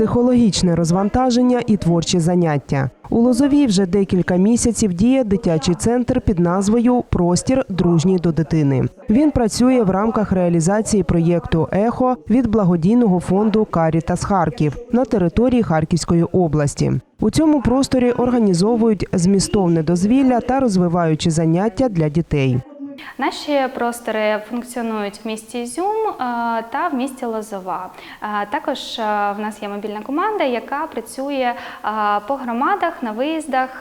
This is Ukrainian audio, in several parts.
психологічне розвантаження і творчі заняття. У Лозовій вже декілька місяців діє дитячий центр під назвою Простір дружній до дитини. Він працює в рамках реалізації проєкту Ехо від благодійного фонду Карітас Харків на території Харківської області. У цьому просторі організовують змістовне дозвілля та розвиваючі заняття для дітей. Наші простори функціонують в місті Ізюм е, та в місті Лозова. Е, Також е, в нас є мобільна команда, яка працює по громадах на виїздах,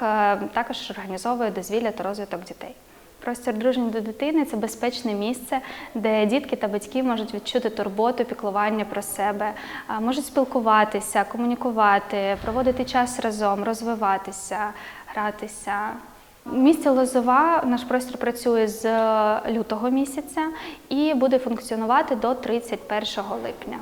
також організовує дозвілля та розвиток дітей. Простір дружній до дитини це безпечне місце, де дітки та батьки можуть відчути турботу, піклування про себе, можуть спілкуватися, комунікувати, проводити час разом, розвиватися, гратися. В місті Лозова наш простір працює з е, лютого місяця і буде функціонувати до 31 липня.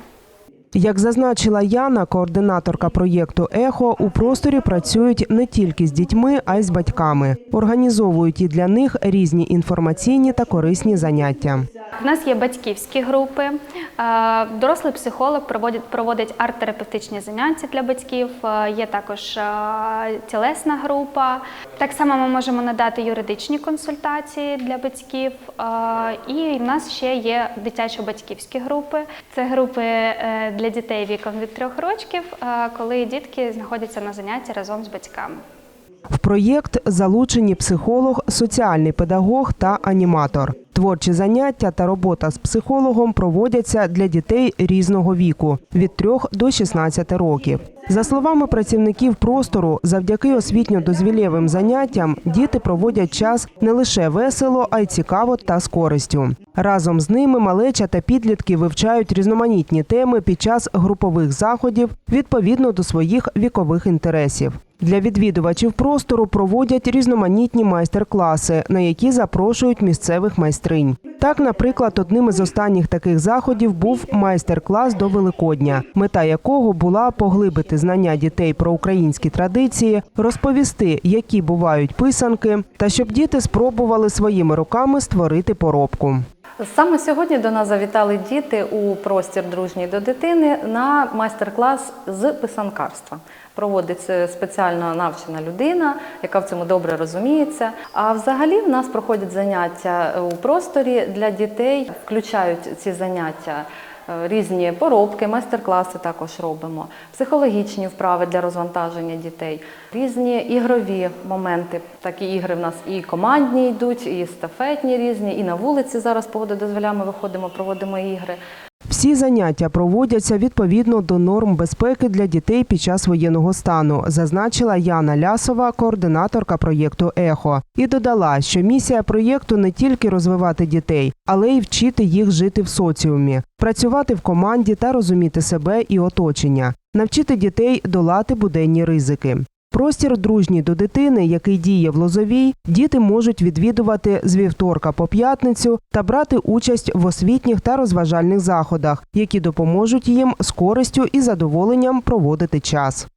Як зазначила Яна, координаторка проєкту Ехо, у просторі працюють не тільки з дітьми, а й з батьками. Організовують і для них різні інформаційні та корисні заняття. У нас є батьківські групи. Е, Дорослий психолог проводить, проводить арт-терапевтичні заняття для батьків. Е, Є також е, тілесна група. Так само ми можемо надати юридичні консультації для батьків. І в нас ще є дитячо-батьківські групи. Це групи для дітей віком від трьох років, коли дітки знаходяться на занятті разом з батьками. В проєкт залучені психолог, соціальний педагог та аніматор. Творчі заняття та робота з психологом проводяться для дітей різного віку від 3 до 16 років. За словами працівників простору, завдяки освітньо-дозвілєвим заняттям діти проводять час не лише весело, а й цікаво та з користю. Разом з ними малеча та підлітки вивчають різноманітні теми під час групових заходів відповідно до своїх вікових інтересів. Для відвідувачів простору проводять різноманітні майстер-класи, на які запрошують місцевих майстринь. Так, наприклад, одним із останніх таких заходів був майстер-клас до Великодня, мета якого була поглибити знання дітей про українські традиції, розповісти, які бувають писанки, та щоб діти спробували своїми руками створити поробку. Саме сьогодні до нас завітали діти у простір дружній до дитини на майстер-клас з писанкарства. Проводить це спеціально навчена людина, яка в цьому добре розуміється. А взагалі в нас проходять заняття у просторі для дітей, включають ці заняття. Е, Різні поробки, майстер-класи також робимо, психологічні вправи для розвантаження дітей, різні ігрові моменти. Такі ігри в нас і командні йдуть, і стафетні різні, і на вулиці зараз погода дозволяє, ми виходимо, проводимо ігри. Всі заняття проводяться відповідно до норм безпеки для дітей під час воєнного стану, зазначила Яна Лясова, координаторка проєкту Ехо, і додала, що місія проєкту не тільки розвивати дітей, але й вчити їх жити в соціумі, працювати в команді та розуміти себе і оточення, навчити дітей долати буденні ризики. Простір дружній до дитини, який діє в Лозовій, діти можуть відвідувати з вівторка по п'ятницю та брати участь в освітніх та розважальних заходах, які допоможуть їм з користю і задоволенням проводити час.